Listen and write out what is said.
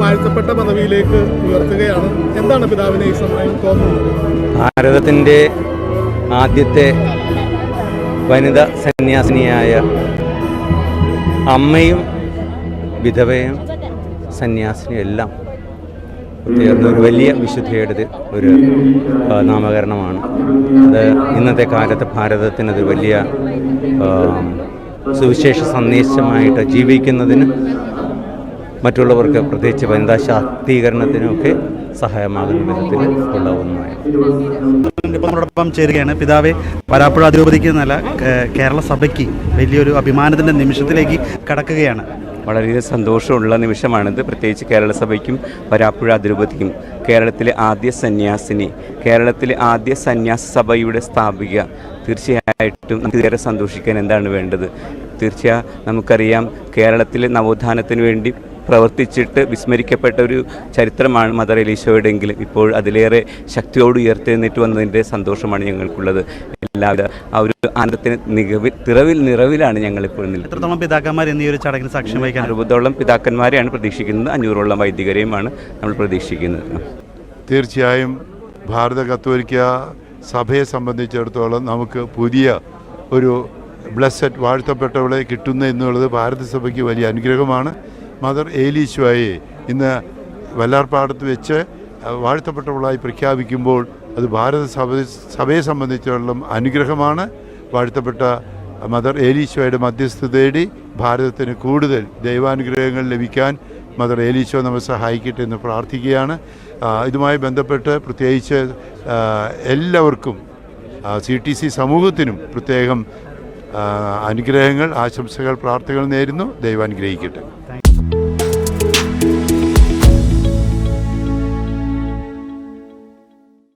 വാഴ്ത്തപ്പെട്ട പദവിയിലേക്ക് ഉയർത്തുകയാണ്. എന്താണ് തോന്നുന്നത്? ഭാരതത്തിന്റെ ആദ്യത്തെ വനിത സന്യാസിനിയായ അമ്മയും വിധവയും സന്യാസിനിയും എല്ലാം ചേർന്ന ഒരു വലിയ വിശുദ്ധയുടെ ഒരു നാമകരണമാണ്. അത് ഇന്നത്തെ കാലത്ത് ഭാരതത്തിനത് വലിയ സുവിശേഷ സന്ദേശമായിട്ട് ജീവിക്കുന്നതിന് മറ്റുള്ളവർക്ക് പ്രത്യേകിച്ച് വനിതാ ശാക്തീകരണത്തിനുമൊക്കെ സഹായമാകുന്ന വിധത്തിൽ ഉള്ള ഒന്നായിരുന്നു ഇപ്പം നമ്മളോടൊപ്പം ചേരുകയാണ്. പിതാവെ വരാപ്പുഴ അതിരൂപതയ്ക്ക് നല്ല കേരള സഭയ്ക്ക് വലിയൊരു അഭിമാനത്തിന്റെ നിമിഷത്തിലേക്ക് കടക്കുകയാണ്. വളരെയധികം സന്തോഷമുള്ള നിമിഷമാണിത്. പ്രത്യേകിച്ച് കേരള സഭയ്ക്കും വരാപ്പുഴ അതിരൂപതിക്കും കേരളത്തിലെ ആദ്യ സന്യാസിനി കേരളത്തിലെ ആദ്യ സന്യാസ സഭയുടെ സ്ഥാപിക തീർച്ചയായിട്ടും നമുക്ക് ഏറെ സന്തോഷിക്കാൻ എന്താണ് വേണ്ടത്? തീർച്ചയായും നമുക്കറിയാം കേരളത്തിലെ നവോത്ഥാനത്തിന് വേണ്ടി പ്രവർത്തിച്ചിട്ട് വിസ്മരിക്കപ്പെട്ട ഒരു ചരിത്രമാണ് മദർ എലീശോയുടെയെങ്കിലും ഇപ്പോൾ അതിലേറെ ശക്തിയോട് ഉയർത്തെഴുന്നേറ്റ് വന്നതിന്റെ സന്തോഷമാണ് ഞങ്ങൾക്കുള്ളത്. എല്ലാവിധ ആ ഒരു ആനന്ദത്തിന് നികവിൽ തിറവിൽ നിറവിലാണ് ഞങ്ങളിപ്പോൾ നിൽക്കുന്നത്. എത്രത്തോളം പിതാക്കന്മാർ എന്നീ ഒരു ചടങ്ങിന് സാക്ഷ്യം വഹിക്കാൻ അറുപതോളം പിതാക്കന്മാരെയാണ് പ്രതീക്ഷിക്കുന്നത്. അഞ്ഞൂറോളം വൈദികരെയുമാണ് നമ്മൾ പ്രതീക്ഷിക്കുന്നത്. തീർച്ചയായും ഭാരത കത്തോലിക്ക സഭയെ സംബന്ധിച്ചിടത്തോളം നമുക്ക് പുതിയ ഒരു ബ്ലസ്സറ്റ് വാഴ്ത്തപ്പെട്ടവളെ കിട്ടുന്ന എന്നുള്ളത് ഭാരതസഭയ്ക്ക് വലിയ അനുഗ്രഹമാണ്. മദർ ഏലീശുവായി ഇന്ന് വല്ലാർപ്പാടത്ത് വെച്ച് വാഴ്ത്തപ്പെട്ടവളായി പ്രഖ്യാപിക്കുമ്പോൾ അത് ഭാരത സഭ സഭയെ സംബന്ധിച്ചുള്ള അനുഗ്രഹമാണ്. വാഴ്ത്തപ്പെട്ട മദർ ഏലീശോയുടെ മധ്യസ്ഥ തേടി ഭാരതത്തിന് കൂടുതൽ ദൈവാനുഗ്രഹങ്ങൾ ലഭിക്കാൻ മദർ ഏലീശോ നമ്മെ സഹായിക്കട്ടെ എന്ന് പ്രാർത്ഥിക്കുകയാണ്. ഇതുമായി ബന്ധപ്പെട്ട് പ്രത്യേകിച്ച് എല്ലാവർക്കും സി ടി സി സമൂഹത്തിനും പ്രത്യേകം അനുഗ്രഹങ്ങൾ ആശംസകൾ പ്രാർത്ഥനകൾ നേരുന്നു. ദൈവം അനുഗ്രഹിക്കട്ടെ.